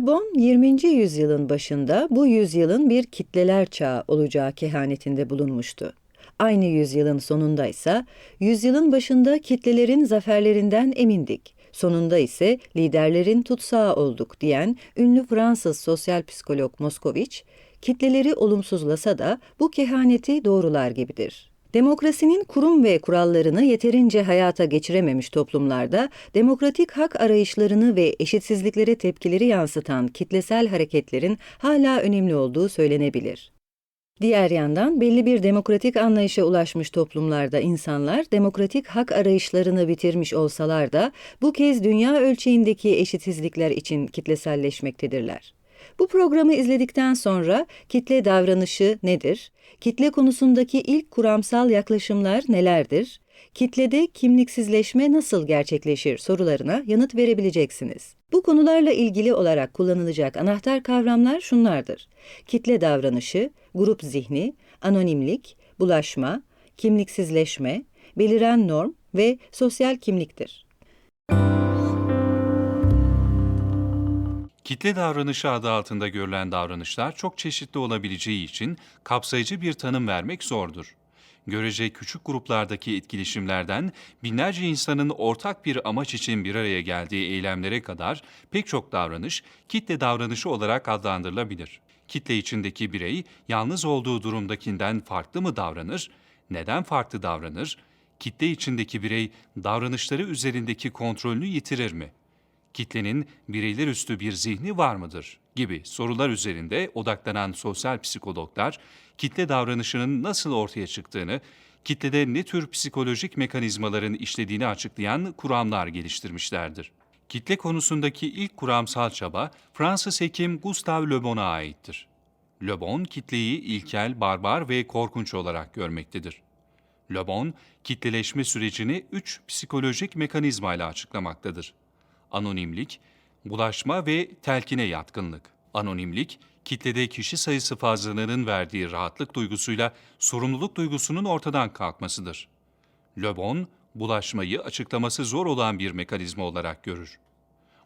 Bon 20. yüzyılın başında bu yüzyılın bir kitleler çağı olacağı kehanetinde bulunmuştu. Aynı yüzyılın sonunda ise yüzyılın başında kitlelerin zaferlerinden emindik. Sonunda ise liderlerin tutsağı olduk diyen ünlü Fransız sosyal psikolog Moskoviç, kitleleri olumsuzlasa da bu kehaneti doğrular gibidir. Demokrasinin kurum ve kurallarını yeterince hayata geçirememiş toplumlarda demokratik hak arayışlarını ve eşitsizliklere tepkileri yansıtan kitlesel hareketlerin hala önemli olduğu söylenebilir. Diğer yandan belli bir demokratik anlayışa ulaşmış toplumlarda insanlar demokratik hak arayışlarını bitirmiş olsalar da bu kez dünya ölçeğindeki eşitsizlikler için kitleselleşmektedirler. Bu programı izledikten sonra kitle davranışı nedir? Kitle konusundaki ilk kuramsal yaklaşımlar nelerdir? Kitlede kimliksizleşme nasıl gerçekleşir sorularına yanıt verebileceksiniz. Bu konularla ilgili olarak kullanılacak anahtar kavramlar şunlardır. Kitle davranışı, grup zihni, anonimlik, bulaşma, kimliksizleşme, beliren norm ve sosyal kimliktir. Kitle davranışı adı altında görülen davranışlar çok çeşitli olabileceği için kapsayıcı bir tanım vermek zordur. Görece küçük gruplardaki etkileşimlerden binlerce insanın ortak bir amaç için bir araya geldiği eylemlere kadar pek çok davranış kitle davranışı olarak adlandırılabilir. Kitle içindeki birey yalnız olduğu durumdakinden farklı mı davranır? Neden farklı davranır? Kitle içindeki birey davranışları üzerindeki kontrolünü yitirir mi? Kitlenin bireyler üstü bir zihni var mıdır gibi sorular üzerinde odaklanan sosyal psikologlar kitle davranışının nasıl ortaya çıktığını, kitlede ne tür psikolojik mekanizmaların işlediğini açıklayan kuramlar geliştirmişlerdir. Kitle konusundaki ilk kuramsal çaba Fransız hekim Gustave Le Bon'a aittir. Le Bon kitleyi ilkel, barbar ve korkunç olarak görmektedir. Le Bon, kitleleşme sürecini üç psikolojik mekanizmayla açıklamaktadır anonimlik, bulaşma ve telkine yatkınlık. Anonimlik, kitlede kişi sayısı fazlalığının verdiği rahatlık duygusuyla sorumluluk duygusunun ortadan kalkmasıdır. Le Bon, bulaşmayı açıklaması zor olan bir mekanizma olarak görür.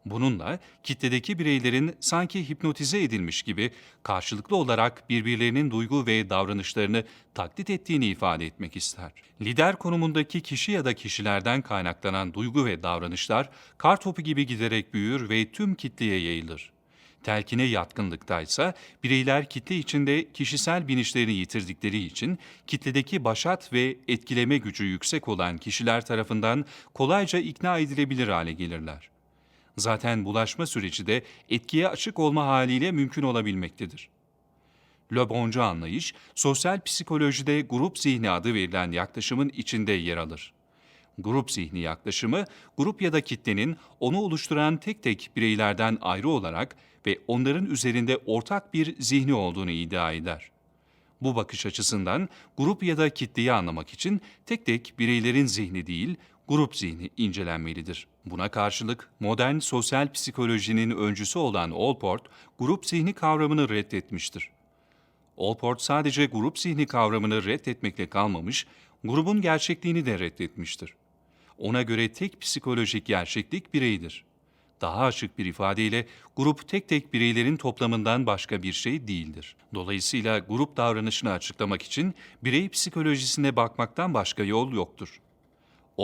Bununla kitledeki bireylerin sanki hipnotize edilmiş gibi karşılıklı olarak birbirlerinin duygu ve davranışlarını taklit ettiğini ifade etmek ister. Lider konumundaki kişi ya da kişilerden kaynaklanan duygu ve davranışlar kar topu gibi giderek büyür ve tüm kitleye yayılır. Telkine yatkınlıkta ise bireyler kitle içinde kişisel bilinçlerini yitirdikleri için kitledeki başat ve etkileme gücü yüksek olan kişiler tarafından kolayca ikna edilebilir hale gelirler. Zaten bulaşma süreci de etkiye açık olma haliyle mümkün olabilmektedir. Le Boncu anlayış, sosyal psikolojide grup zihni adı verilen yaklaşımın içinde yer alır. Grup zihni yaklaşımı, grup ya da kitlenin onu oluşturan tek tek bireylerden ayrı olarak ve onların üzerinde ortak bir zihni olduğunu iddia eder. Bu bakış açısından grup ya da kitleyi anlamak için tek tek bireylerin zihni değil, grup zihni incelenmelidir. Buna karşılık modern sosyal psikolojinin öncüsü olan Allport, grup zihni kavramını reddetmiştir. Allport sadece grup zihni kavramını reddetmekle kalmamış, grubun gerçekliğini de reddetmiştir. Ona göre tek psikolojik gerçeklik bireydir. Daha açık bir ifadeyle grup tek tek bireylerin toplamından başka bir şey değildir. Dolayısıyla grup davranışını açıklamak için birey psikolojisine bakmaktan başka yol yoktur.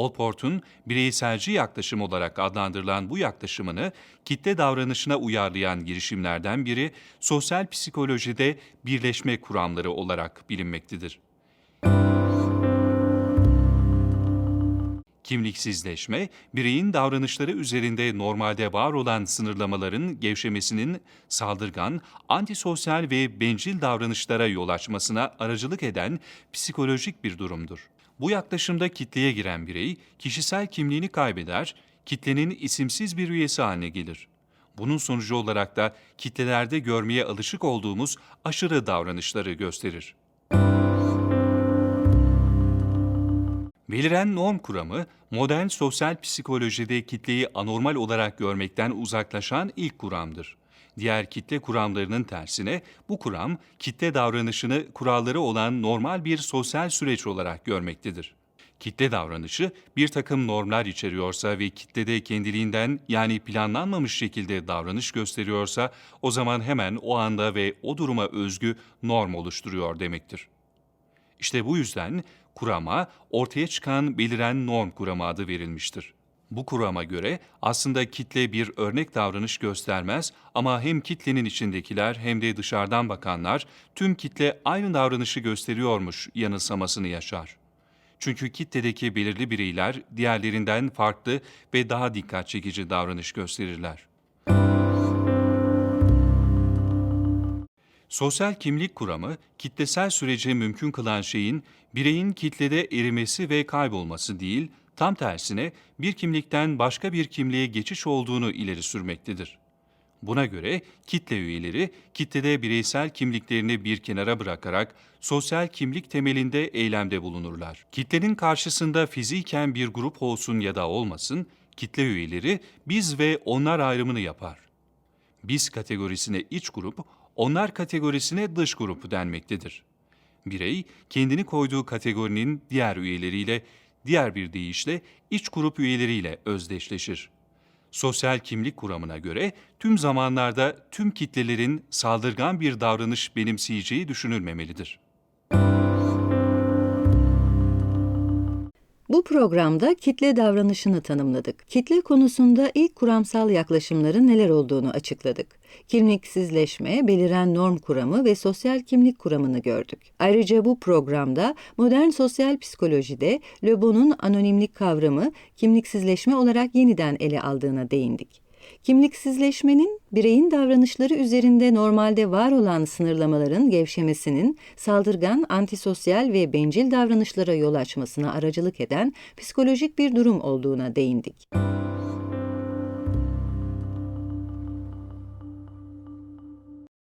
Allport'un bireyselci yaklaşım olarak adlandırılan bu yaklaşımını kitle davranışına uyarlayan girişimlerden biri sosyal psikolojide birleşme kuramları olarak bilinmektedir. Kimliksizleşme, bireyin davranışları üzerinde normalde var olan sınırlamaların gevşemesinin saldırgan, antisosyal ve bencil davranışlara yol açmasına aracılık eden psikolojik bir durumdur. Bu yaklaşımda kitleye giren birey kişisel kimliğini kaybeder, kitlenin isimsiz bir üyesi haline gelir. Bunun sonucu olarak da kitlelerde görmeye alışık olduğumuz aşırı davranışları gösterir. Beliren norm kuramı, modern sosyal psikolojide kitleyi anormal olarak görmekten uzaklaşan ilk kuramdır. Diğer kitle kuramlarının tersine bu kuram kitle davranışını kuralları olan normal bir sosyal süreç olarak görmektedir. Kitle davranışı bir takım normlar içeriyorsa ve kitlede kendiliğinden yani planlanmamış şekilde davranış gösteriyorsa o zaman hemen o anda ve o duruma özgü norm oluşturuyor demektir. İşte bu yüzden kurama ortaya çıkan beliren norm kuramı adı verilmiştir. Bu kurama göre aslında kitle bir örnek davranış göstermez ama hem kitlenin içindekiler hem de dışarıdan bakanlar tüm kitle aynı davranışı gösteriyormuş yanılsamasını yaşar. Çünkü kitledeki belirli bireyler diğerlerinden farklı ve daha dikkat çekici davranış gösterirler. Sosyal kimlik kuramı, kitlesel süreci mümkün kılan şeyin bireyin kitlede erimesi ve kaybolması değil, tam tersine bir kimlikten başka bir kimliğe geçiş olduğunu ileri sürmektedir. Buna göre kitle üyeleri kitlede bireysel kimliklerini bir kenara bırakarak sosyal kimlik temelinde eylemde bulunurlar. Kitlenin karşısında fiziken bir grup olsun ya da olmasın, kitle üyeleri biz ve onlar ayrımını yapar biz kategorisine iç grup, onlar kategorisine dış grup denmektedir. Birey, kendini koyduğu kategorinin diğer üyeleriyle, diğer bir deyişle iç grup üyeleriyle özdeşleşir. Sosyal kimlik kuramına göre tüm zamanlarda tüm kitlelerin saldırgan bir davranış benimseyeceği düşünülmemelidir. Bu programda kitle davranışını tanımladık. Kitle konusunda ilk kuramsal yaklaşımların neler olduğunu açıkladık. Kimliksizleşme, beliren norm kuramı ve sosyal kimlik kuramını gördük. Ayrıca bu programda modern sosyal psikolojide Le anonimlik kavramı kimliksizleşme olarak yeniden ele aldığına değindik. Kimliksizleşmenin bireyin davranışları üzerinde normalde var olan sınırlamaların gevşemesinin saldırgan, antisosyal ve bencil davranışlara yol açmasına aracılık eden psikolojik bir durum olduğuna değindik.